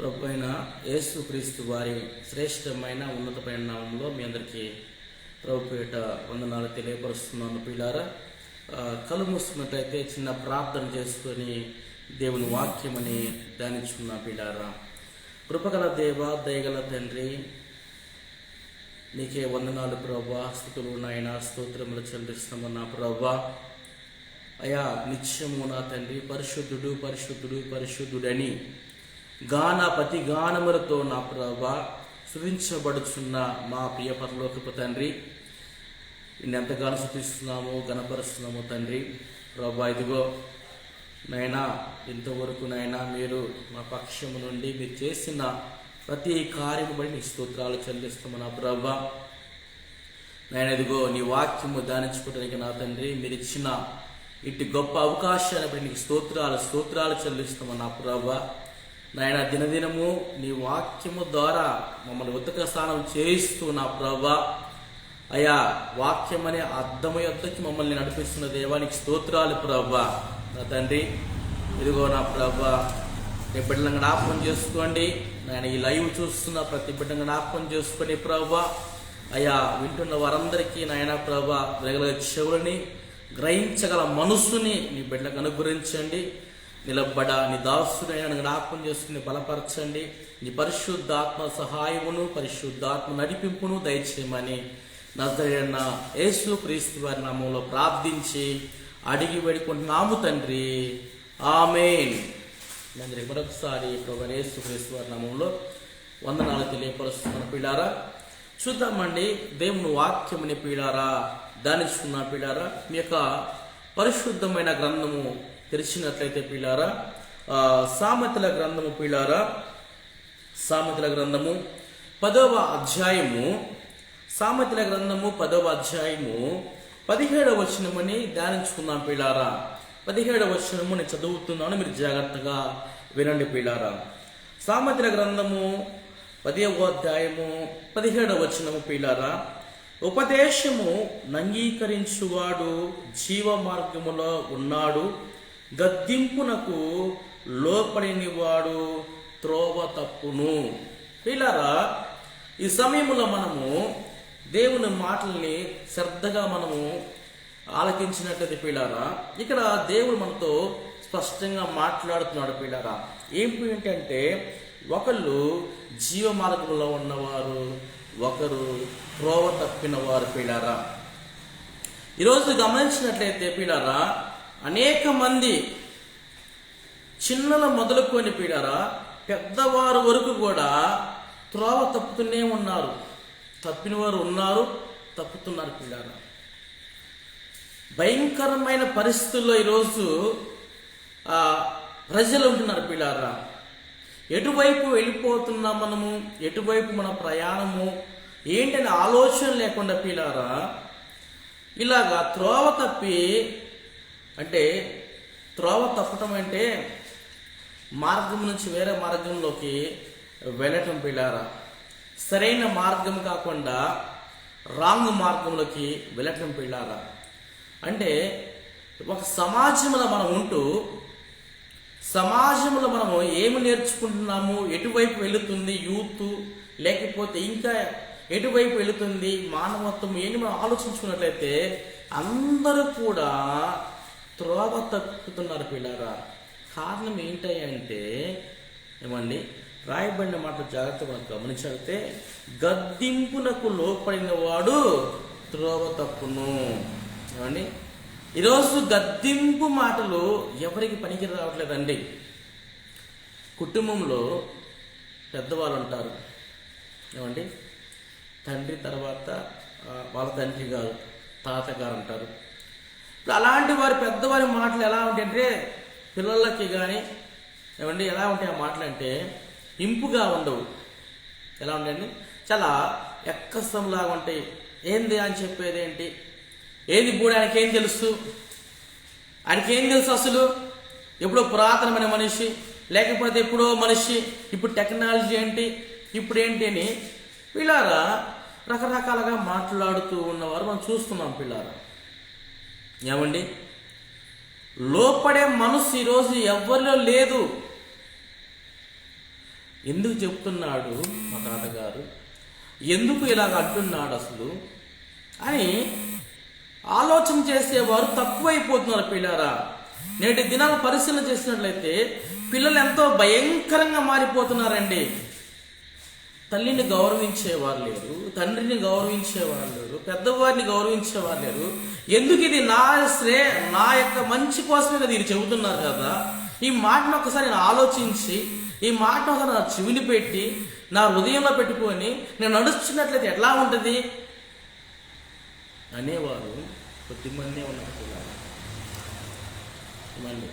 ప్రభు అయిన యేసుక్రీస్తు వారి శ్రేష్టమైన ఉన్నతమైన నామంలో మీ అందరికీ ప్రభు వందనాలు తెలియపరుస్తున్నాను పిల్లారా కళ్ళు మూసుకున్నట్లయితే చిన్న ప్రార్థన చేసుకొని దేవుని వాక్యమని ధ్యానించుకున్న పిల్లారా కృపగల దేవ దయగల తండ్రి నీకే వందనాలు ప్రభా స్థుతులు నాయన స్తోత్రములు చెల్లిస్తున్నామన్నా ప్రభా. అయా నిత్యము నా తండ్రి పరిశుద్ధుడు పరిశుద్ధుడు పరిశుద్ధుడని గానపతి ప్రతి గానములతో నా ప్రభా శృతించబడుచున్న మా ప్రియ పరలోకపు తండ్రి. నిన్ను ఎంతగానో శృతిస్తున్నాము గణపరుస్తున్నాము తండ్రి. ప్రభా ఇదిగో నైనా ఇంతవరకు నైనా మీరు మా పక్షము నుండి మీరు చేసిన ప్రతి కార్యము బట్టి నీ స్తోత్రాలు చెల్లిస్తాము నా ప్రభా. నేను ఇదిగో నీ వాక్యము ధ్యానించుకోవడానికి నా తండ్రి మీరు ఇచ్చిన ఇటు గొప్ప అవకాశాన్ని బట్టి నీకు స్తోత్రాలు స్తోత్రాలు చెల్లిస్తాము నా ప్రభా. నాయన దినదినము నీ వాక్యము ద్వారా మమ్మల్ని ఉతక స్నానం చేయిస్తూ నా ప్రభా. అయా వాక్యం అనే అర్థము యొక్కకి మమ్మల్ని నడిపిస్తున్న దేవానికి స్తోత్రాలు ప్రభా. నా తండ్రి ఇదిగో నా ప్రభా నీ బిడ్డలను జ్ఞాపకం చేసుకోండి. నేను ఈ లైవ్ చూస్తున్న ప్రతి బిడ్డను జ్ఞాపకం చేసుకుని ప్రభా. అయా వింటున్న వారందరికీ నాయన ప్రభా వెలగల చెవులని గ్రహించగల మనస్సుని నీ బిడ్డలకు అనుగ్రహించండి. నిలబడ నీ దాసుడైన జ్ఞాపకం చేసుకుని బలపరచండి. నీ పరిశుద్ధాత్మ సహాయమును పరిశుద్ధాత్మ నడిపింపును దయచేయమని నజరైన యేసు క్రీస్తు వారి నామంలో ప్రార్థించి అడిగి వేడుకుంటున్నాము తండ్రి. ఆమెన్. అందరికి మరొకసారి ప్రభు యేసు క్రీస్తు వారి నామంలో వందనాలు తెలియపరుస్తున్న పిల్లారా చూద్దామండి దేవుని వాక్యముని పీడారా దానిస్తున్న పీడారా మీ యొక్క పరిశుద్ధమైన గ్రంథము తెరిచినట్లయితే పిల్లారా సామెతల గ్రంథము పిల్లారా సామెతల గ్రంథము పదవ అధ్యాయము సామెతల గ్రంథము పదవ అధ్యాయము పదిహేడవ వచనమని ధ్యానించుకుందాం పిల్లారా. పదిహేడవ వచనము నేను చదువుతున్నాను మీరు జాగ్రత్తగా వినండి పిల్లారా. సామెతల గ్రంథము పదిహేవ అధ్యాయము పదిహేడవ వచనము పిల్లారా ఉపదేశము నంగీకరించువాడు జీవ మార్గములో ఉన్నాడు గద్దింపునకు లోపడినివాడు త్రోవ తప్పును. పిల్లరా ఈ సమయంలో మనము దేవుని మాటల్ని శ్రద్ధగా మనము ఆలకించినట్లయితే పిల్లారా ఇక్కడ దేవుడు మనతో స్పష్టంగా మాట్లాడుతున్నాడు పిల్లారా ఏంటంటే ఒకళ్ళు జీవ మార్గంలో ఉన్నవారు ఒకరు త్రోవ తప్పిన వారు పిల్లారా ఈరోజు గమనించినట్లయితే పిల్లారా అనేక మంది చిన్నల మొదలుకొని పీడారా పెద్దవారు వరకు కూడా త్రోవ తప్పుతూనే ఉన్నారు. తప్పిన వారు ఉన్నారు తప్పుతున్నారు పీడారా భయంకరమైన పరిస్థితుల్లో ఈరోజు ఆ, ప్రజలు ఉంటున్నారు పిల్లారా. ఎటువైపు వెళ్ళిపోతున్నాం మనము? ఎటువైపు మన ప్రయాణము? ఏంటనే ఆలోచన లేకుండా పిల్లారా ఇలాగా త్రోవ తప్పి అంటే త్రోవ తప్పటం అంటే మార్గం నుంచి వేరే మార్గంలోకి వెళ్ళటం పిల్లారా? సరైన మార్గం కాకుండా రాంగ్ మార్గంలోకి వెళ్ళటం పిల్లారా? అంటే ఒక సమాజంలో మనం ఉంటూ సమాజంలో మనము ఏమి నేర్చుకుంటున్నాము? ఎటువైపు వెళుతుంది యూత్? లేకపోతే ఇంకా ఎటువైపు వెళుతుంది? మానవత్వం ఏంటి మనం ఆలోచించుకున్నట్లయితే అందరూ కూడా త్రోవ తప్పుతున్నారు పిల్లరా. కారణం ఏంటంటే ఏమండి రాయబడిన మాట జాగ్రత్తగా మనం గమనించితే గద్దింపునకు లోపడిన వాడు త్రోవ తప్పును. ఏమండి ఈరోజు గద్దింపు మాటలు ఎవరికి పనికి రావట్లేదండి కుటుంబంలో పెద్దవాళ్ళు ఉంటారు. ఏమండి తండ్రి తర్వాత వాళ్ళ తండ్రి గారు తాతగారు అంటారు సో అలాంటి వారి పెద్దవారి మాటలు ఎలా ఉంటాయంటే పిల్లలకి కానీ ఏమండి ఎలా ఉంటాయి ఆ మాటలు అంటే ఇంపుగా ఉండవు. ఎలా ఉంటాయండి? చాలా ఎక్కసంలాగా ఉంటాయి. ఏంది అని చెప్పేది ఏంటి? ఏది బూడి ఆయనకి ఏం తెలుసు? ఆయనకి ఏం తెలుసు అసలు? ఎప్పుడో పురాతనమైన మనిషి లేకపోతే ఎప్పుడో మనిషి ఇప్పుడు టెక్నాలజీ ఏంటి? ఇప్పుడు ఏంటి అని పిల్లారా రకరకాలుగా మాట్లాడుతూ ఉన్నవారు మనం చూస్తున్నాం పిల్లారా. ఏమండి? లోపడే మనసు ఈరోజు ఎవరిలో లేదు. ఎందుకు చెప్తున్నాడు మా తాతగారు? ఎందుకు ఇలాగ అంటున్నాడు అసలు? అని ఆలోచన చేసేవారు తక్కువైపోతున్నారు పిల్లరా. నేటి దినాలు పరిశీలన చేసినట్లయితే పిల్లలు ఎంతో భయంకరంగా మారిపోతున్నారండి. తల్లిని గౌరవించేవారు లేరు తండ్రిని గౌరవించేవారు లేరు పెద్దవారిని గౌరవించేవారు లేరు. ఎందుకు ఇది నా శ్రే నా యొక్క మంచి కోసమే కదా ఇది చెబుతున్నారు కదా? ఈ మాటను ఒకసారి నేను ఆలోచించి ఈ మాటను ఒకసారి నా చెవిని పెట్టి నా హృదయంలో పెట్టుకొని నేను నడుస్తున్నట్లయితే ఎట్లా ఉంటుంది? అనేవారు కొద్దిమందే ఉన్నారు మళ్ళీ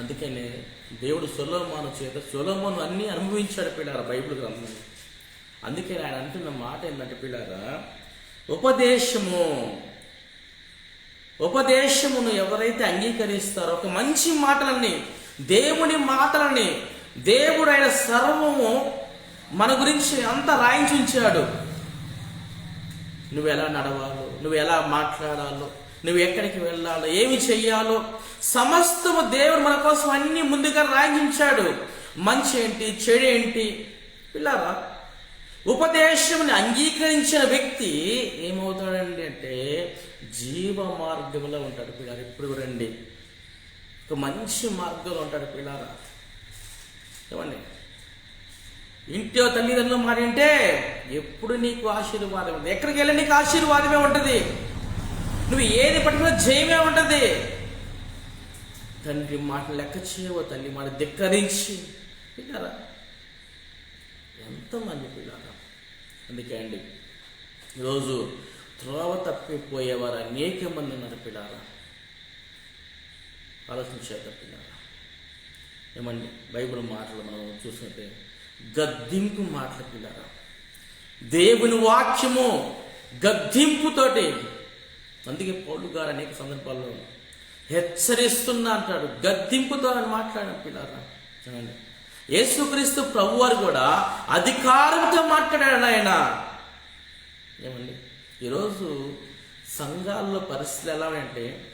అందుకనే దేవుడు సొలోమాను చేత సొలోమాను అన్నీ అనుభవించాడు పిల్లారా బైబిల్ గ్రంథం అందుకే ఆయన అంటున్న మాట ఏంటంటే పిల్లారా ఉపదేశము ఉపదేశమును ఎవరైతే అంగీకరిస్తారో ఒక మంచి మాటలని దేవుని మాటలని దేవుడు ఆయన సర్వము మన గురించి అంతా రాయించి ఉంచాడు. నువ్వు ఎలా నడవాలో నువ్వు ఎలా మాట్లాడాలో నువ్వు ఎక్కడికి వెళ్ళాలో ఏమి చెయ్యాలో సమస్తము దేవుడు మన కోసం అన్ని ముందుగా రాయించాడు. మంచి ఏంటి చెడు ఏంటి? పిల్లారా ఉపదేశంని అంగీకరించిన వ్యక్తి ఏమవుతాడండి అంటే జీవ మార్గంలో ఉంటాడు పిల్లారు. ఇప్పుడు రండి. ఒక మంచి మార్గంలో ఉంటాడు పిల్లారా. ఏమండి? ఇంట్లో తల్లిదండ్రులు మారింటే ఎప్పుడు నీకు ఆశీర్వాదం ఉంది? ఎక్కడికి వెళ్ళి నీకు ఆశీర్వాదమే ఉంటుంది. నువ్వు ఏది పట్టుకున్నా జయమే ఉంటుంది. తండ్రి మాట లెక్క చేయవో తల్లి మాట ధిక్కరించి. పిల్లరా ఎంతమంది పిల్లరా? అందుకే అండి ఈరోజు త్రోవ తప్పిపోయేవారు అనేక మంది ఉన్నారు పిల్లారా. ఆలోచించేద్దాం పిల్లారా. ఏమండి బైబిల్ మాటలు మనం చూసుకుంటే గద్దింపు మాటలు పిల్లరా. దేవుని వాక్యము గద్దింపుతోటి అందుకే పౌలు గారు అనేక సందర్భాల్లో హెచ్చరిస్తున్నా అంటాడు గద్దింపుతో అని మాట్లాడిన పిల్లరా చూడండి. యేసుక్రీస్తు ప్రభువారు కూడా అధికారంతో మాట్లాడాడు ఆయన ఏమండి? ఈరోజు సంఘాల్లో పరిస్థితులు ఎలా అంటే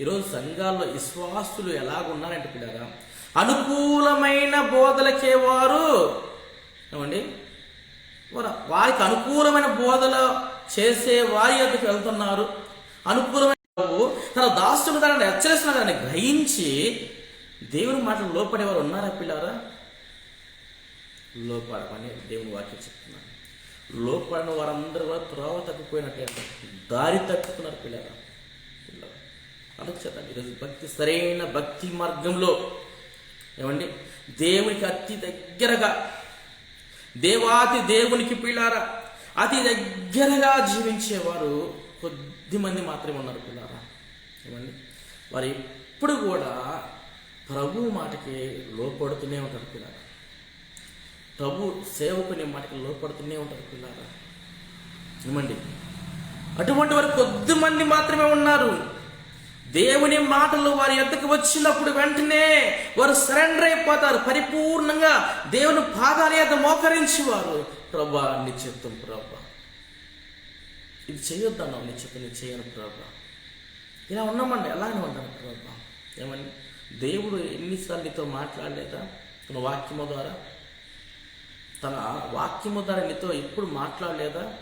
ఈరోజు సంఘాల్లో విశ్వాసులు ఎలాగున్నారంటే పిల్లరా అనుకూలమైన బోధలకే వారు ఏమండి? వారు- వారికి అనుకూలమైన బోధలు చేసే వారి యొక్కకు వెళ్తున్నారు. అనుకూలమైన తన దాసుడు తనని హెచ్చరిస్తున్న దాన్ని గ్రహించి దేవుని మాటలు లోపడేవారు ఉన్నారా పిల్లారా? లోపడమని దేవుని వాక్యం చెప్తున్నాను. లోపడిన వారందరూ కూడా త్రోవ తప్పిపోయినట్టే దారి తప్పుతున్నారు పిల్లరా? పిల్లలు ఆలోచిద్దాం. ఈరోజు భక్తి సరైన భక్తి మార్గంలో ఏమండి? దేవునికి అతి దగ్గరగా దేవాతి దేవునికి పిల్లారా అతి దగ్గరగా జీవించేవారు కొద్ది మంది మాత్రమే ఉన్నారు పిల్లారా. ఏమండి? వారు ఎప్పుడు కూడా ప్రభు మాటకి లోపడుతూనే ఉంటారు పిల్లారా. ప్రభు సేవకుని మాటకి లోపడుతూనే ఉంటారు పిల్లారా. ఏమండి? అటువంటి వారు కొద్ది మంది మాత్రమే ఉన్నారు. దేవుని మాటలు వారి ఎద్దకు వచ్చినప్పుడు వెంటనే వారు సరెండర్ అయిపోతారు. పరిపూర్ణంగా దేవుని పాదాల యొక్క మోకరించి వారు ప్రభా నీ చెప్తాం ప్రభా. ఇది చేయొద్దన్నా నీ చెప్పి నేను చేయను ప్రభా. ఇలా ఉన్నామండి అలానే ఉంటాను ప్రభా. ఏమని? దేవుడు ఎన్నిసార్లు నీతో మాట్లాడలేదా? తన వాక్యము ద్వారా? తన వాక్యము ద్వారా నీతో ఎప్పుడు మాట్లాడలేదా?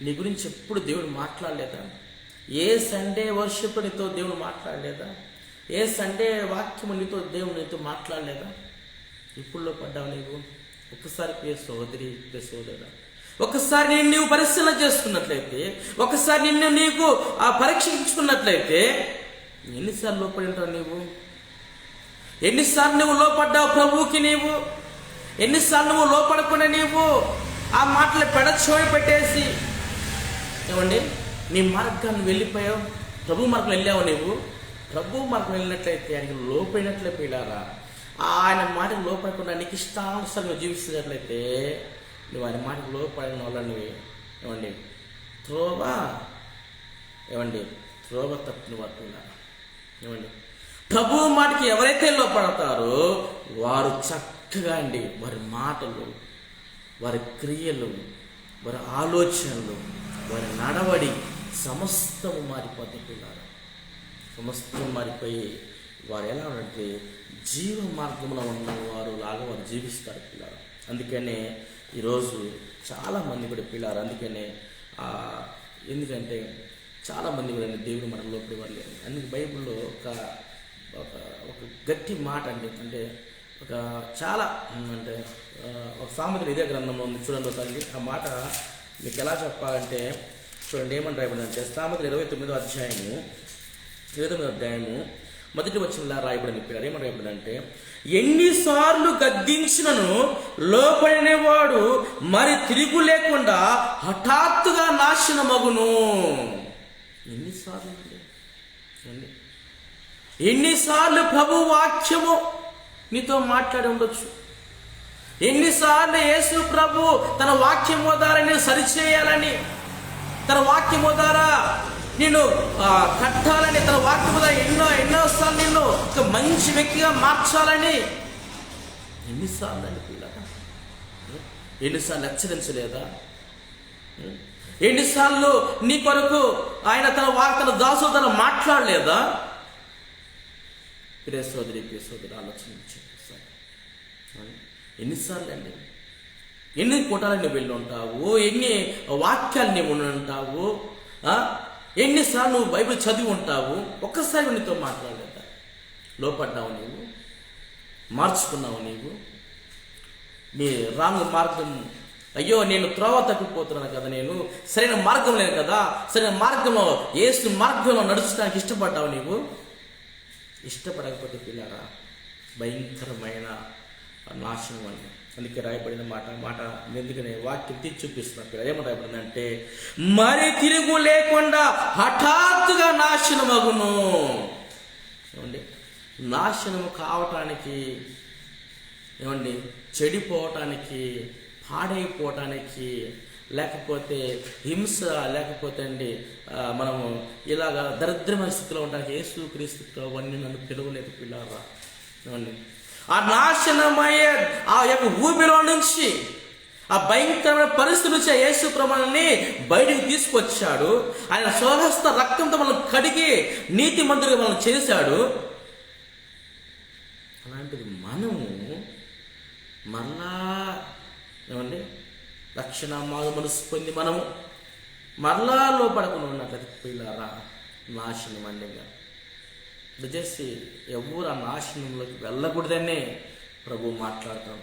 నీ గురించి ఎప్పుడు దేవుడు మాట్లాడలేదా? ఏ సండే వర్షిప్ నీతో దేవుడు మాట్లాడలేదా? ఏ సండే వాక్యము నీతో దేవుడు నీతో మాట్లాడలేదా? ఇప్పుడులో పడ్డావు నీవు? ఒక్కసారి ప్రియ సోదరి ప్రియ సోదరుడా ఒకసారి నేను నీవు పరిశీలన చేసుకున్నట్లయితే ఒకసారి నిన్ను నీకు ఆ పరీక్షించుకున్నట్లయితే ఎన్నిసార్లు లోపడి ఉంటావు నీవు? ఎన్నిసార్లు నువ్వు లోపడ్డావు ప్రభువుకి నీవు? ఎన్నిసార్లు నువ్వు లోపడకుండా నీవు? ఆ మాటలు పెడచోడి పెట్టేసి ఏమండి నీ మార్గాన్ని వెళ్ళిపోయావు? ప్రభు మార్గం వెళ్ళావు నీవు? ప్రభు మార్గం వెళ్ళినట్లయితే ఆయనకి లోపడినట్లే పిల్లారా? ఆయన మాటకు లోపడకుండా నీకు ఇష్టానుసారం జీవిస్తున్నట్లయితే నువ్వు ఆయన మాటకు లోపడిన వాళ్ళని ఏమండి? త్రోవ ఏమండి? త్రోవ తప్పిన వారు ఏమండి? ప్రభు మాటకి ఎవరైతే లోపడతారో వారు చక్కగా అండి వారి మాటలు వారి క్రియలు వారి ఆలోచనలు వారి నడవడి సమస్తము మారిపోతాయి పిల్లలు సమస్తం మారిపోయి వారు ఎలా అంటే జీవ మార్గంలో ఉన్న వారు లాగా వారు జీవిస్తారు పిల్లలు అందుకనే ఈరోజు చాలామంది కూడా పిల్లారు. అందుకనే ఎందుకంటే చాలామంది కూడా దేవుడు మన లోపలి వాళ్ళు అందుకే బైబిల్లో ఒక ఒక ఒక గట్టి మాట అండి. అంటే ఒక చాలా అంటే ఒక సామెతలు ఇదే గ్రంథంలో ఉంది. చూడండి ఒకసారి. ఆ మాట మీకు ఎలా చెప్పాలంటే చూడండి ఏమని రాయబడిందంటే సామెతలు ఇరవై తొమ్మిదో అధ్యాయము ఇరవై తొమ్మిదో అధ్యాయము మొదటి వచ్చినలా రాయబడిన పేరు ఏమని రాయబడిందంటే ఎన్నిసార్లు గద్దించినను లోపడినవాడు మరి తిరుగు లేకుండా హఠాత్తుగా నాశనమగును. ఎన్నిసార్లు ఎన్నిసార్లు ప్రభు వాక్యము నీతో మాట్లాడి ఉండొచ్చు? ఎన్నిసార్లు యేసు ప్రభు తన వాక్యము ద్వారా నేను సరిచేయాలని తన వాక్యము ద్వారా నేను కట్టాలని తన వాక్యము ఎన్నో ఎన్నో ఎన్నోసార్లు నిన్ను ఒక మంచి వ్యక్తిగా మార్చాలని ఎన్నిసార్లు అండి ఎన్నిసార్లు హెచ్చరించలేదా ఎన్నిసార్లు నీ కొరకు ఆయన తన వా తన దాసు తన మాట్లాడలేదా? ప్రే సోదరి ప్రే సోదరి ఆలోచించి ఎన్నిసార్లు అండి? ఎన్ని కూటాలు నువ్వు వెళ్ళి ఉంటావు? ఎన్ని వాక్యాలు నువ్వు ఉంటావు? ఎన్నిసార్లు నువ్వు బైబిల్ చదివి ఉంటావు? ఒక్కసారి నీతో మాట్లాడలేదా లోపడ్డావు నీవు? మార్చుకున్నావు నీవు? నీ రాంగ్ మార్గం అయ్యో నేను త్రోవ తప్పిపోతున్నాను కదా నేను. సరైన మార్గం లేదు కదా. సరైన మార్గంలో ఏసు మార్గంలో నడుచడానికి ఇష్టపడ్డావు నీవు? ఇష్టపడకపోతే పిల్లరా భయంకరమైన నాశనం అని. అందుకే రాయబడిన మాట మాట ఎందుకనే వాక్యం తీర్చి చూపిస్తున్నా పిల్ల. ఏమని రాయబడిందంటే మరి తిరుగు లేకుండా హఠాత్తుగా నాశనమగును. ఏమండి? నాశనము కావటానికి ఏమండి? చెడిపోవటానికి పాడైపోవటానికి లేకపోతే హింస లేకపోతే అండి మనము ఇలాగా దరిద్రమైన స్థితిలో ఉండడానికి యేసు క్రీస్తు అవన్నీ నన్ను పిలవలేదు పిల్లారా? ఏమండి? ఆ నాశనమయ్యే ఆ యొక్క ఊపిలో నుంచి ఆ భయంకరమైన పరిస్థితి నుంచి ఆ యేసు ప్రమాణాన్ని బయటికి తీసుకొచ్చాడు. ఆయన స్వహస్త రక్తంతో మనం కడిగి నీతి మంత్రిగా మనం చేశాడు. అలాంటిది మనము మరలా ఏమండి? రక్షణ మారు మనసు పొంది మనము మరలా లోపడకుండా ఉన్నట్లయితే పిల్లారా నాశనం అండి దయచేసి ఎవరు ఆ నాశనంలోకి వెళ్ళకూడదనే ప్రభు మాట్లాడుతాం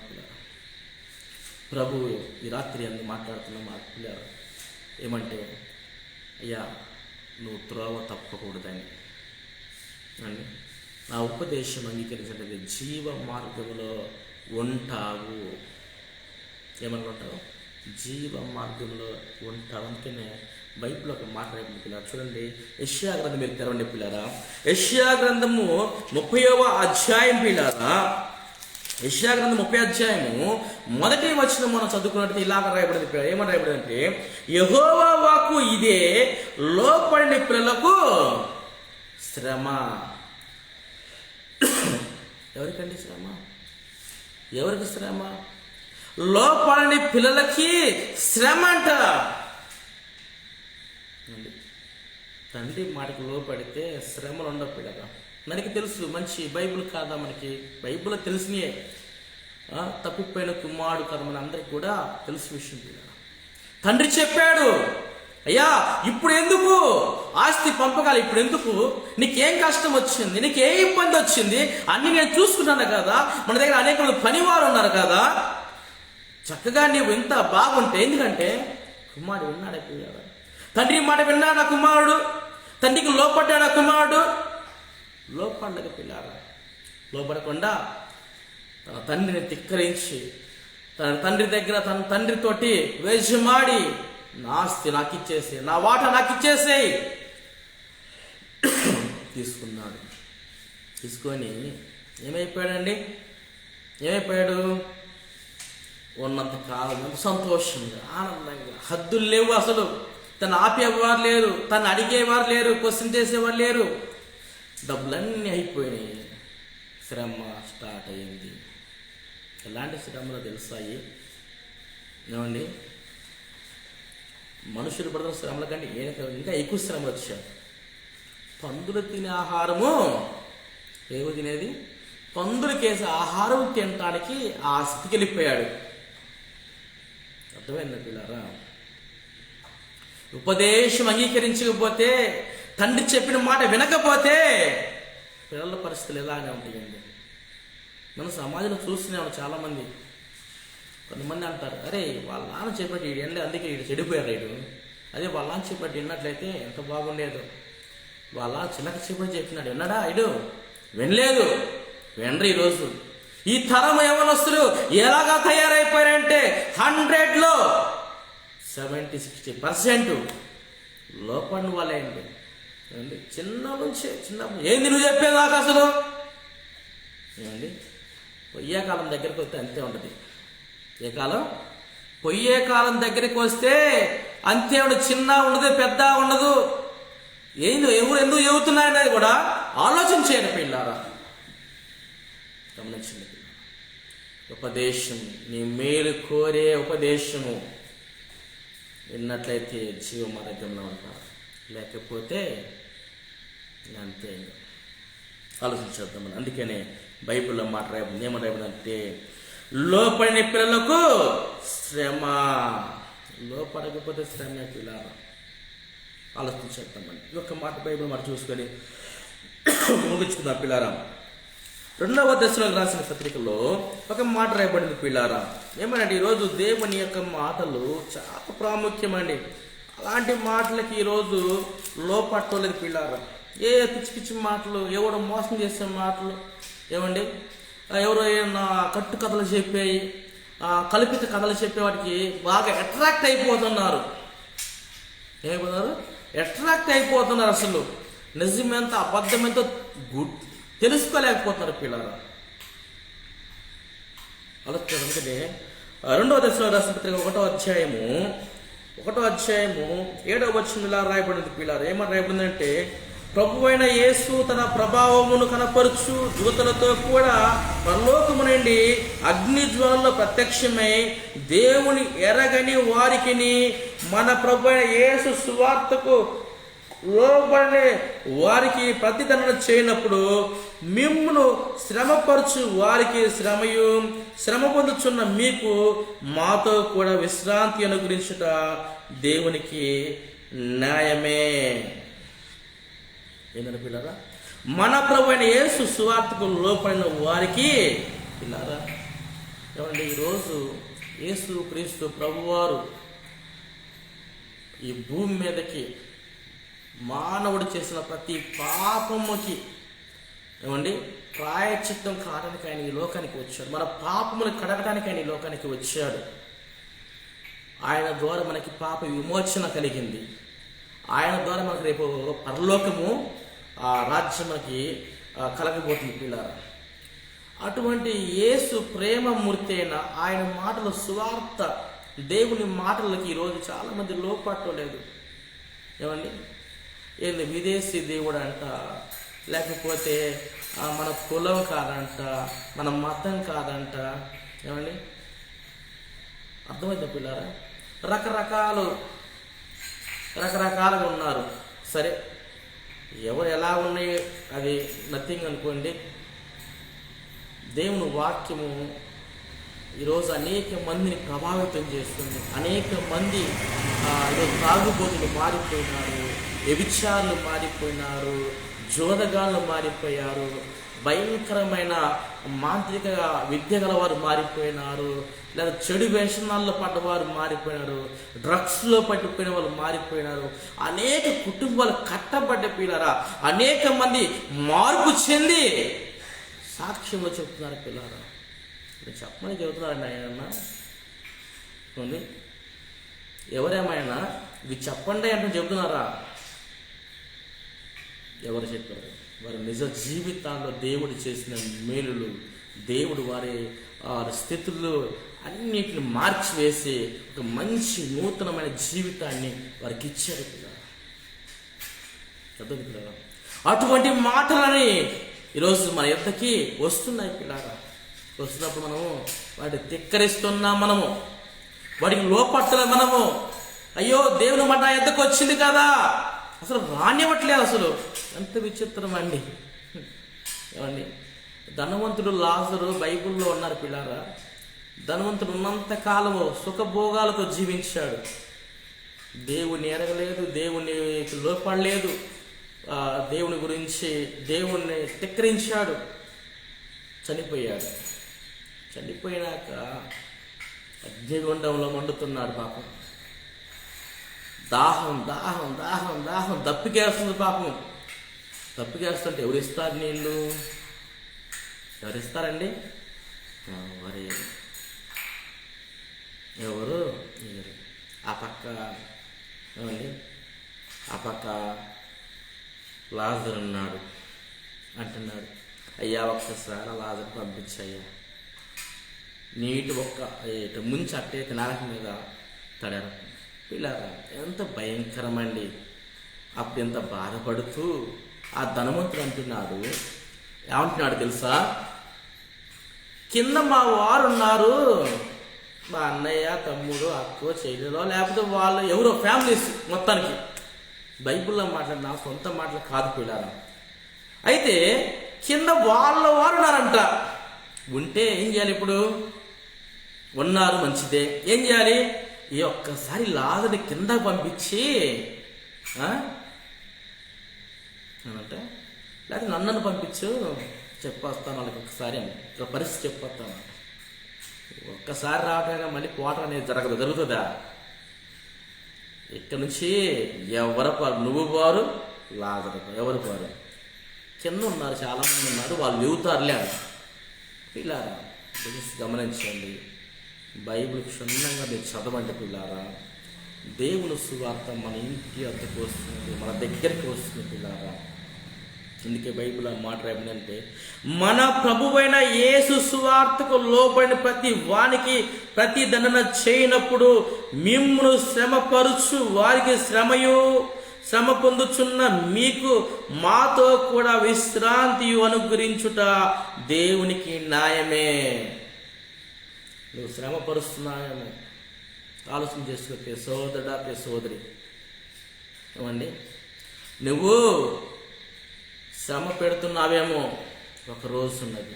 ప్రభు ఈ రాత్రి అందు మాట్లాడుతున్న మా ఏమంటే అయ్యా నువ్వు త్రోవ తప్పకూడదని. అండి. నా ఉపదేశం అంగీకరించినట్లయితే జీవ మార్గంలో ఉంటావు. ఏమనుకుంటావు ఉంటావు జీవ మార్గంలో ఉంటావు. అందుకనే బైబిల్ ఒక మాట రేపు పిల్లలు చూడండి. యష్యా గ్రంథం మీరు తెరవండి పిల్లారా. యష్యా గ్రంథము ముప్పైవ అధ్యాయం పిల్లారా. యష్యా గ్రంథం ముప్పై అధ్యాయము మొదటి వచ్చిన మనం చదువుకున్నట్టు ఇలాగ రాయబడింది ఏమని రాయబడింది అంటే యహోవా వాకు ఇదే లోపడిన పిల్లలకు శ్రమ. ఎవరికండి శ్రమ? ఎవరికి శ్రమ? లోపలని పిల్లలకి శ్రమ అంట ఉంది. తండ్రి మాటకు లోపడితే శ్రమలు ఉండవు పిల్లగా. మనకి తెలుసు మంచి బైబిల్ కాదా మనకి? బైబుల్ తెలిసినయే. తప్పిపోయిన కుమారుడు కదా మన అందరికి కూడా తెలుసు విషయం పిల్లగా. తండ్రి చెప్పాడు అయ్యా ఇప్పుడు ఎందుకు ఆస్తి పంపకాలు? ఇప్పుడు ఎందుకు? నీకేం కష్టం వచ్చింది? నీకే ఇబ్బంది వచ్చింది? అన్ని నేను చూసుకున్నాను కదా? మన దగ్గర అనేక మంది పనివారు ఉన్నారు కదా? చక్కగా నీవు ఇంత బాగుంటే ఎందుకంటే కుమారుడు విన్నాడైపోయాడు తండ్రి మాట విన్నాడు కుమారుడు? తండ్రికి లోపడ్డాడు ఆ కుమారుడు? లోపడక పిల్లాడు? లోపడకుండా తన తండ్రిని తిక్కరించి తన తండ్రి దగ్గర తన తండ్రితోటి వేషమాడి నా ఆస్తి నాకు ఇచ్చేసి నా వాట నాకు ఇచ్చేసేయి తీసుకున్నాడు. తీసుకొని ఏమైపోయాడండి? ఏమైపోయాడు? ఉన్నంత కాలం సంతోషంగా ఆనందంగా హద్దులు లేవు అసలు. తను ఆపేవారు లేరు తను అడిగేవారు లేరు క్వశ్చన్ చేసేవారు లేరు. డబ్బులన్నీ అయిపోయినాయి. శ్రమ స్టార్ట్ అయ్యింది ఎలాంటి శ్రమలు తెలుస్తాయి? ఏమండి? మనుషులు పడుతున్న శ్రమల కంటే ఇంకా ఎక్కువ శ్రమలు వచ్చాయి. పందులు తినే ఆహారము ఏమి తినేది? పందులు కేసే ఆహారం తినటానికి ఆ స్థితికి వెళ్ళిపోయాడు. అర్థమైందా పిల్లారా? ఉపదేశం అంగీకరించకపోతే తండ్రి చెప్పిన మాట వినకపోతే పిల్లల పరిస్థితులు ఇలానే ఉంటాయండి. మన సమాజంలో చూస్తున్నాము చాలామంది కొంతమంది అంటారు అరే వాళ్ళ నాన్న చెప్పేటి ఎండ అందుకే ఈడు చెడిపోయారు ఈడు. అదే వాళ్ళ నాన్న చెప్పేటి విన్నట్లయితే ఎంత బాగుండేదో. వాళ్ళ చిన్నక చెప్పి చెప్పినాడు విన్నాడా ఇడు వినలేదు. వినరు ఈరోజు. ఈ తరం యవనస్తులు ఎలాగా తయారైపోయారంటే హండ్రెడ్లో సెవెంటీ సిక్స్టీ పర్సెంట్ లోపండి వాళ్ళే అండి ఏమండి? చిన్న నుంచి చిన్న ఏంది నువ్వు చెప్పేది నాకు అసలు? ఏమండి? పొయ్యే కాలం దగ్గరికి వస్తే అంతే ఉంటుంది. ఏ కాలం? పొయ్యే కాలం దగ్గరికి వస్తే అంతే ఉండదు చిన్న ఉండదు పెద్ద ఉండదు. ఏంది? ఎవరు ఎందుకు చెబుతున్నాయనేది కూడా ఆలోచన చేయని పిల్లారా? గమనించండి ఉపదేశం నీ మేలు కోరే ఉపదేశము. విన్నట్లయితే జీవ మార్గంలో ఉంటారు లేకపోతే అంతే ఆలోచించేద్దామని. ఆలోచించేద్దాం అందుకనే బైబిల్లో మాట రాయబడింది. ఏమని రాయబడంటే లోపడిన పిల్లలకు శ్రమ. లోపడకపోతే శ్రమ పిల్లలు. ఆలోచించేద్దామని. ఈ యొక్క మాట బైబిల్ మాట చూసుకొని ముగించుకుందాం పిల్లారా. రెండవ దశలో రాసిన పత్రికలో ఒక మాట రాయబడింది పిల్లారా ఏమనండి ఈరోజు దేవుని యొక్క మాటలు చాలా ప్రాముఖ్యమండి. అలాంటి మాటలకి ఈరోజు లోపట్టలేదు పిల్లారా ఏ పిచ్చి పిచ్చి మాటలు ఎవడో మోసం చేసే మాటలు ఏమండి? ఎవరో ఏమన్నా కట్టు కథలు చెప్పాయి కల్పిత కథలు చెప్పే వాటికి బాగా అట్రాక్ట్ అయిపోతున్నారు. ఏమైపోతున్నారు? అట్రాక్ట్ అయిపోతున్నారు అసలు. నిజమెంత అబద్ధమెంతో గుడ్ తెలుసుకోలేకపోతున్నారు పిల్లలు. అలా అందుకనే రెండవ దశలో రాసిన ఒకటో అధ్యాయము ఒకటో అధ్యాయము ఏడవ వచ్చినలా రాయబడింది పిల్లలు. ఏమని రాయబడిందంటే ప్రభు అయిన యేసు తన ప్రభావమును కనపరుచు దూతలతో కూడా పరలోకము నుండి అగ్ని జ్వాలలో ప్రత్యక్షమై దేవుని ఎరగని వారికిని మన ప్రభు అయిన యేసు సువార్తకు లోబడే వారికి ప్రతిదండన చేయనప్పుడు మిమ్మును శ్రమపరచు వారికి శ్రమయు శ్రమ పొందుచున్న మీకు మాతో కూడా విశ్రాంతి అనుగ్రహించుట దేవునికి న్యాయమే. ఏంటంటే పిల్లరా? మన ప్రభు అయిన యేసు సువార్తకు లోపడిన వారికి పిల్లరా ఏమంటే ఈరోజు యేసు క్రీస్తు ప్రభువారు ఈ భూమి మీదకి మానవుడు చేసిన ప్రతి పాపముకి ఏమండి? ప్రాయచిత్తం కావడానికి ఆయన ఈ లోకానికి వచ్చాడు. మన పాపములు కడగడానికి ఆయన ఈ లోకానికి వచ్చాడు. ఆయన ద్వారా మనకి పాప విమోచన కలిగింది. ఆయన ద్వారా మనకు రేపు పరలోకము ఆ రాజ్యం మనకి కలగబోతుంది పిల్లరా. అటువంటి యేసు ప్రేమ మూర్తి అయిన ఆయన మాటల సువార్త దేవుని మాటలకి ఈరోజు చాలామంది లోపట్టలేదు ఏమండి? ఏంది విదేశీ దేవుడు అంట లేకపోతే మన కులం కాదంట మన మతం కాదంట ఏమండి? అర్థమైందా పిల్లారా? రకరకాలు రకరకాలుగా ఉన్నారు. సరే ఎవరు ఎలా ఉన్నాయి అది నథింగ్ అనుకోండి. దేవుని వాక్యము ఈరోజు అనేక మందిని ప్రభావితం చేస్తుంది. అనేక మంది ఆ, ఈరోజు తాగుబోతులు మారిపోయినారు. వ్యభిచారులు మారిపోయినారు జోదగాళ్ళు మారిపోయారు భయంకరమైన మాంత్రిక విద్య గలవారు మారిపోయినారు లేదా చెడు వేషణాల్లో పడ్డవారు మారిపోయినారు డ్రగ్స్లో పట్టిపోయిన వాళ్ళు మారిపోయినారు. అనేక కుటుంబాలు కట్టబడ్డ పిల్లరా అనేక మంది మార్పు చెంది సాక్ష్యంలో చెప్తున్నారు పిల్లరా. మీరు చెప్పమని చెబుతున్నారండి ఆయన ఉంది ఎవరేమైనా? ఇవి చెప్పండి అంటే చెబుతున్నారా? ఎవరు చెప్పారు? వారి నిజ జీవితాల్లో దేవుడు చేసిన మేలులు దేవుడు వారి వారి స్థితుల్లో అన్నిటిని మార్చివేసి ఒక మంచి నూతనమైన జీవితాన్ని వారికి ఇచ్చారు కదా. చదువు పిల్లలు అటువంటి మాటలని ఈరోజు మన ఎంతకి వస్తున్నాయి పిల్లారా. వస్తున్నప్పుడు మనము వాటిని తిక్కరిస్తున్నాం మనము వాటికి లోపట్టలే మనము అయ్యో దేవుని మాట ఎంతకు వచ్చింది కదా. అసలు రానివ్వట్లేదు అసలు. ఎంత విచిత్రం అండి. ఏమండి ధనవంతుడు లాజరు బైబిల్లో ఉన్నారు పిల్లారా. ధనవంతుడు ఉన్నంత కాలము సుఖభోగాలతో జీవించాడు. దేవుని ఎరగలేదు దేవుని లోపడలేదు. దేవుని గురించి దేవుణ్ణి తిక్కరించాడు చనిపోయాడు. చనిపోయినాక అగ్నిగుండంలో మండుతున్నాడు పాపం. దాహం దాహం దాహం దాహం. దప్పికేస్తుంది పాపం. దప్పికేస్తుంటే ఎవరు ఇస్తారు నీళ్ళు? ఎవరు ఇస్తారండి? ఎవరు? ఎవరు? ఆ పక్క ఏమండి? ఆ పక్క లాజర్ ఉన్నాడు అంటున్నాడు. అయ్యా ఒక్కసారి ఆ లాజర్ పంపించయ్యా. నీటి ఒక్క ముంచి అట్టే తినాలక మీద తడారు. పిల్లరా ఎంత భయంకరమండి. అప్పుడు ఎంత బాధపడుతూ ఆ ధనవంతుడు అంటున్నాడు. ఏమంటున్నాడు తెలుసా? కింద మా వారు ఉన్నారు మా అన్నయ్య తమ్ముడు అక్కో చెల్లెలో లేకపోతే వాళ్ళు ఎవరో ఫ్యామిలీస్ మొత్తానికి. బైబిల్లో మాట్లాడిన సొంత మాటలు కాదు పిల్లారా. అయితే కింద వాళ్ళ వారు ఉన్నారంట ఉంటే ఏం చేయాలి ఇప్పుడు? ఉన్నారు మంచిదే. ఏం చేయాలి? ఈ ఒక్కసారి లాజని కింద పంపించి అనంటే లేకపోతే నన్నను పంపించు చెప్పొస్తాను వాళ్ళకి ఒకసారి అని. పరిస్థితి చెప్పొస్తాను. ఒక్కసారి రావడానికి మళ్ళీ పోవటం అనేది జరగదు జరుగుతుందా? ఇక్కడ నుంచి ఎవరు పారు నువ్వు పారు లాజరు ఎవరు పారు. కింద ఉన్నారు చాలామంది ఉన్నారు వాళ్ళు లేవుతారులే అని. ఇలా గమనించండి. బైబిల్ క్షుణ్ణంగా మీరు చదవండి పిల్లారా. దేవుని సువార్త మన ఇంటి వద్దకు వస్తుంది మన దగ్గరికి వస్తుంది పిల్లారా. అందుకే బైబిల్ మాట ఏమిటంటే మన ప్రభువైన యేసు సువార్తకు లోబడిన ప్రతి వానికి ప్రతి దండన చేయనప్పుడు మిమ్మును శ్రమపరుచు వారికి శ్రమయు శ్రమ పొందుచున్న మీకు మాతో కూడా విశ్రాంతి అనుగ్రహించుట దేవునికి న్యాయమే. నువ్వు శ్రమపరుస్తున్నాయని ఆలోచన చేసుకుంటే సోదరుడా ప్రియ సోదరి ఏమండి? నువ్వు శ్రమ పెడుతున్నావేమో ఒక రోజు ఉన్నది.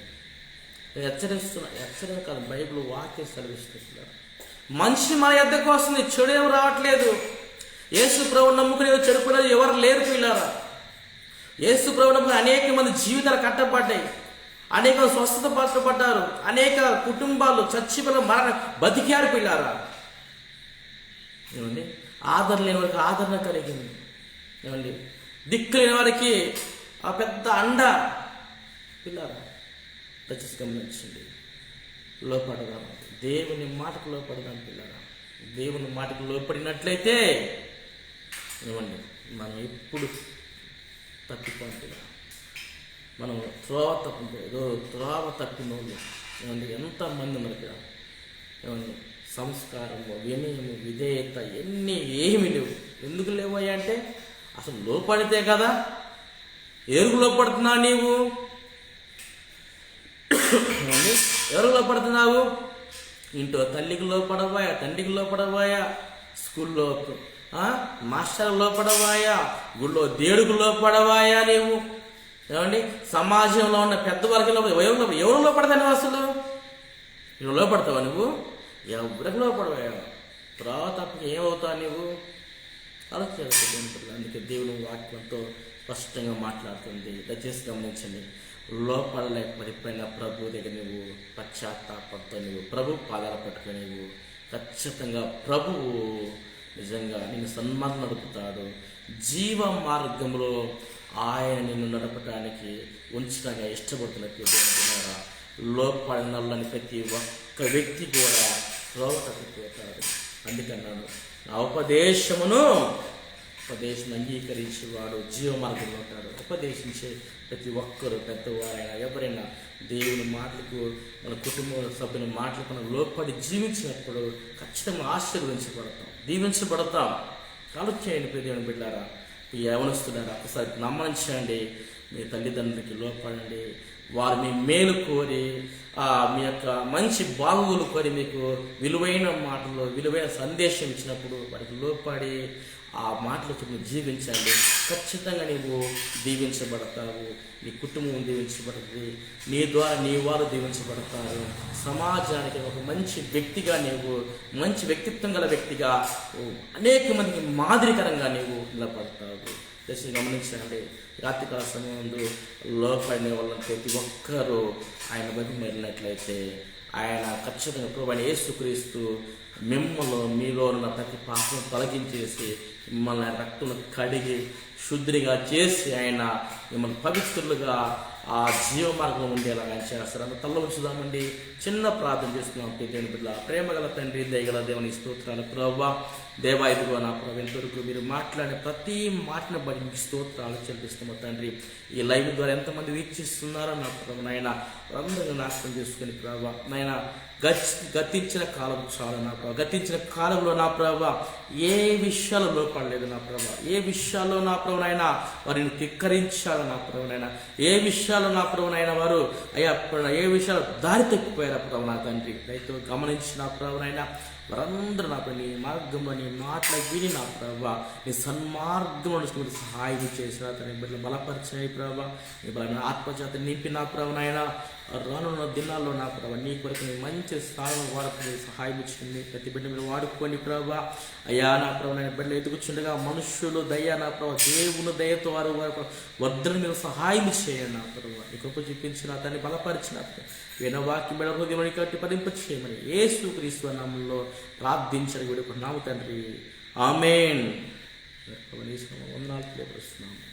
హెచ్చరిస్తున్నా హెచ్చరిక కాదు బైబిల్ వాక్య సెలవిస్తున్నారు మనిషి మన ఎద్దకు వస్తుంది చెడు ఏం రావట్లేదు. యేసు ప్రభు నమ్ముకుని చెడుకునేది ఎవరు లేరు పిల్లరా? యేసు ప్రభు నమ్ముకుని అనేక మంది జీవితాలు కట్టబడ్డాయి. అనేక స్వస్థత పాత్రపడ్డారు అనేక కుటుంబాలు చచ్చిపోయిన మరణ బతికారు పిల్లారా? ఏమండి? ఆదరణ లేని వారికి ఆదరణ కలిగింది. ఏమండి? దిక్కు లేని వారికి ఆ పెద్ద అండ పిల్లారా? దయచేసి గమనించండి. లోపడదాం దేవుని మాటకు లోపడదాం పిల్లరా? దేవుని మాటకు లోపడినట్లయితే ఏమండి? మనం ఎప్పుడు తప్పిపోం మనం త్రోవ తప్పు ఏదో త్రోవ తప్పిన వాళ్ళు ఏమండి ఎంతమంది మనకి ఏమండి సంస్కారము వినయము విధేయత ఎన్ని ఏమి లేవు. ఎందుకు లేవయ్యా అంటే అసలు లోపడితే కదా ఎరుగు లోపడుతున్నా నీవు? ఏమండి? పడుతున్నావు లోపడుతున్నావు? ఇంట్లో తల్లికి లోపడవాయా తండ్రికి లోపడవాయా స్కూల్లో మాస్టర్ లోపడవాయా గుళ్ళో దేవుడికి లోపడవాయా నీవు? ఏమండి? సమాజంలో ఉన్న పెద్దవాళ్ళకి లోపల ఎవరు ఎవరు లోపడతావు నువ్వు అసలు? నువ్వు లోపడతావా నువ్వు? ఎవరికి లోపడవా తర్వాత ఏమవుతావు నువ్వు ఆలోచించాలి అందుకే దేవుని వాక్యంతో స్పష్టంగా మాట్లాడుతుంది. దయచేసి గమనించండి. లోపడలేకపోతే ఎప్పుడైనా ప్రభు దగ్గర నువ్వు పశ్చాత్తాపంతో నువ్వు ప్రభు పాదాలు పట్టుకొని నువ్వు ఖచ్చితంగా ప్రభువు నిజంగా నేను సన్మానం నడుపుతాడు జీవ మార్గంలో ఆయన నిన్ను నడపడానికి ఉంచడానికి ఇష్టపడుతున్నట్టు దేవుని లోపడిన లోపడినల్లని ప్రతి ఒక్క వ్యక్తి కూడా త్రోవ అందుకన్నాను నా ఉపదేశమును ఉపదేశం అంగీకరించేవాడు జీవ మార్గంలో ఉంటాడు. ఉపదేశించే ప్రతి ఒక్కరు పెద్దవారైనా ఎవరైనా దేవుని మాటలకు మన కుటుంబ సభ్యుల మాటలకు మనం లోపడి జీవించినప్పుడు ఖచ్చితంగా ఆశీర్వదించబడతాం దీవించబడతాం. ఆలోచించండి ప్రియ దేవుని బిడ్డారా ఈ యవనస్తున్నారా ఒకసారి నమ్మనించండి మీ తల్లిదండ్రులకి లోపడండి. వారు మీ మేలు కోరి మీ యొక్క మంచి బాగులు కోరి మీకు విలువైన మాటలు విలువైన సందేశం ఇచ్చినప్పుడు వారికి లోపడి ఆ మాటలతో నువ్వు జీవించండి ఖచ్చితంగా నీవు దీవించబడతావు. నీ కుటుంబం దీవించబడుతుంది. నీ ద్వారా నీ వారు దీవించబడతారు. సమాజానికి ఒక మంచి వ్యక్తిగా నీవు మంచి వ్యక్తిత్వం గల వ్యక్తిగా అనేక మందికి మాదిరికరంగా నీవు నిలబడతావు. దశ గమనించండి. రాత్రికాల సమయంలో లోపడిన వాళ్ళని ప్రతి ఒక్కరూ ఆయన బట్టి మెరినట్లయితే ఆయన ఖచ్చితంగా ప్రభు ఆయన యేసుక్రీస్తు మిమ్మల్ని మీలో ఉన్న ప్రతి పాపం తొలగించేసి మిమ్మల్ని రక్తం కడిగి శుద్ధిగా చేసి ఆయన మిమ్మల్ని పవిత్రులుగా ఆ జీవ మార్గం ఉండేలాగా ఆయన చేస్తారు? అంత తల్ల ఉంచుదామండి. చిన్న ప్రార్థన చేస్తున్నాం దేవుని బిడ్డ ప్రేమ గల తండ్రి దయగల దేవుని స్తోత్రాలు. ప్రభావ దేవా ఇదిగో నా ప్రభు మీరు మాట్లాడే ప్రతి మాటను బట్టి మీకు స్తోత్రాలు చెల్లిస్తున్నాం తండ్రి ఈ లైవ్ ద్వారా ఎంతమంది వీక్షిస్తున్నారో నా ప్రభు నాయన అందరూ నాశనం చేసుకుని ప్రభావ నాయన గతించిన కాలం చాలు నా ప్రభావ గతించిన కాలంలో నా ప్రభావ ఏ విషయాలు లోపడలేదు నా ప్రభావ ఏ విషయాల్లో నా ప్రభునైనా వారిని తిక్కరించారు నా ప్రభునైనా ఏ విషయాల్లో నా ప్రభునైనా వారు అయ్యా ఏ విషయాలు దారి తప్పిపోయారు ప్రభు నా తండ్రి రైతు గమనించిన ప్రభునైనా వారందరూ నా నీ మార్గంలో నీ మాటలు విని నా ప్రభావ నీ సన్మార్గం నడుచుకుంటూ సహాయం చేసిన తన బిడ్డలు బలపరిచాయి ప్రభా. నీ బలమైన ఆత్మచేత నింపి నా ప్రభు నాయన. రానున్న దినాల్లో నా ప్రభావ నీ కొరకు నీ మంచి స్థానం వాడుకుని సహాయం ఇచ్చింది. ప్రతి బిడ్డ మీరు వాడుకోండి ప్రభా. అయ్యా నా ప్రభు నేను బిడ్డలు ఎదుగుచుండగా మనుషులు దయ నా ప్రభావ దేవుని దయతో వారు వారి వద్దరు మీరు సహాయం చేయండి నా ప్రభావ నీ కృప చూపించిన దాన్ని బలపరిచిన వినవాక్యం బిడ్డ హృదయం కట్టి పదింప ఏసు యేసు క్రీస్తు నామంలో ప్రార్థించని విడుకున్నాము తండ్రి. ఆమెన్. వందనాలు తెలియపరుస్తున్నాము.